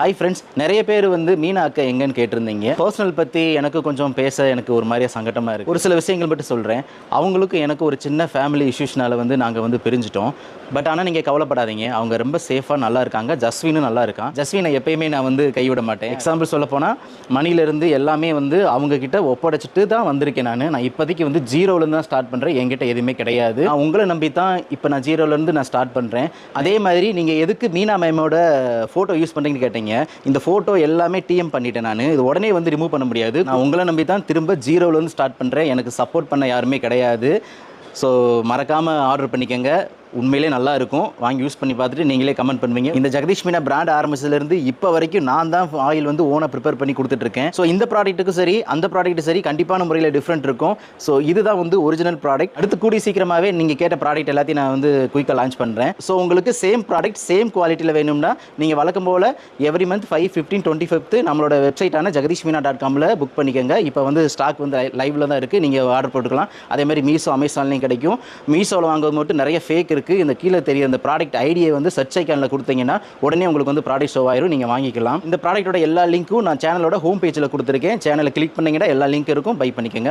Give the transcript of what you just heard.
Hi friends நிறைய பேர் வந்து மீனா அக்கா எங்கன்னு கேட்டிருந்தீங்க. பர்சனல் பற்றி எனக்கு கொஞ்சம் பேச எனக்கு ஒரு மாதிரியா சங்கட்டமாக இருக்குது ஒரு சில விஷயங்கள் மட்டும் சொல்கிறேன் அவங்களுக்கு எனக்கு ஒரு சின்ன ஃபேமிலி இஷ்யூஸ்னால வந்து நாங்கள் வந்து பிரிஞ்சிட்டோம். பட் ஆனால் நீங்கள் கவலைப்படாதீங்க. அவங்க ரொம்ப சேஃபாக நல்லா இருக்காங்க. ஜஸ்வினும் நல்லா இருக்கான் ஜஸ்வினை எப்பயுமே நான் வந்து கைவிட மாட்டேன். எக்ஸாம்பிள் சொல்ல போனால் மணிலேருந்து எல்லாமே வந்து அவங்கக்கிட்ட ஒப்படைச்சிட்டு தான் வந்திருக்கேன் நான். நான் இப்போதைக்கு வந்து ஜீரோலேருந்து தான் ஸ்டார்ட் பண்ணுறேன் என்கிட்ட எதுவுமே கிடையாது. நான் உங்களை நம்பி தான் இப்போ நான் ஜீரோலேருந்து நான் ஸ்டார்ட் பண்ணுறேன் அதே மாதிரி நீங்கள் எதுக்கு மீனா மேமோட ஃபோட்டோ யூஸ் பண்ணுறீங்கன்னு கேட்டீங்க? இந்த ஃபோட்டோ எல்லாமே டிஎம் பண்ணிட்டேன் நான். இது உடனே வந்து ரிமூவ் பண்ண முடியாது. நான் உங்களை நம்பி தான் திரும்ப ஜீரோலேருந்து ஸ்டார்ட் பண்ணுறேன் எனக்கு சப்போர்ட் பண்ண யாருமே கிடையாது. ஸோ மறக்காமல் ஆர்டர் பண்ணிக்கோங்க. உண்மையிலே நல்லா இருக்கும். வாங்கி யூஸ் பண்ணி பார்த்துட்டு நீங்களே கமெண்ட் பண்ணுவீங்க. இந்த ஜெகதீஷ் மீனா பிராண்ட் ஆரம்பிச்சதுலேருந்து இப்போ வரைக்கும் நான் தான் ஆயில் வந்து ஓனாக ப்ரிப்பேர் பண்ணி கொடுத்துட்ருக்கேன். ஸோ இந்த ப்ராடக்ட்டுக்கும் சரி அந்த ப்ராடக்ட்டு சரி கண்டிப்பான முறையில் டிஃப்ரெண்ட் இருக்கும். ஸோ இதுதான் வந்து ஒரிஜினல் ப்ராடக்ட் அடுத்து கூடி சீக்கிரமாகவே நீங்கள் கேட்ட ப்ராடக்ட் எல்லாத்தையும் நான் வந்து குயிக்காக லான்ச் பண்ணுறேன் ஸோ உங்களுக்கு சேம் ப்ராடக்ட் சேம் குவாலிட்டியில் வேணும்னா நீங்கள் வழக்கம் போல் every month five fifteen twenty fifth நம்மளோட வெப்சைட்டான ஜெகதீஷ் மீனா டாட் காமில் புக் பண்ணிக்கோங்க. இப்போ வந்து ஸ்டாக் வந்து லைவில் தான் இருக்குது நீங்கள் ஆர்டர் போட்டுக்கலாம். அதே மாதிரி மீஷோ அமேசான்லேயும் கிடைக்கும். மீஷோவில் வாங்குவது மட்டும் நிறைய ஃபேக் இருக்குது இருக்குது இந்த கீழே தெரிய அந்த ப்ராடக்ட் ஐடியை வந்து சர்ச் ஐக்கானில் கொடுத்தீங்கன்னா உடனே உங்களுக்கு வந்து ப்ராடக்ட் ஷோ ஆயிரும். நீங்கள் வாங்கிக்கலாம். இந்த ப்ராடக்ட்டோட எல்லா லிங்க்கும் நான் சேனலோட ஹோம் பேஜில் கொடுத்துருக்கேன். சேனலை கிளிக் பண்ணிங்கன்னா எல்லா லிங்க் இருக்கும். பை பண்ணிக்கோங்க.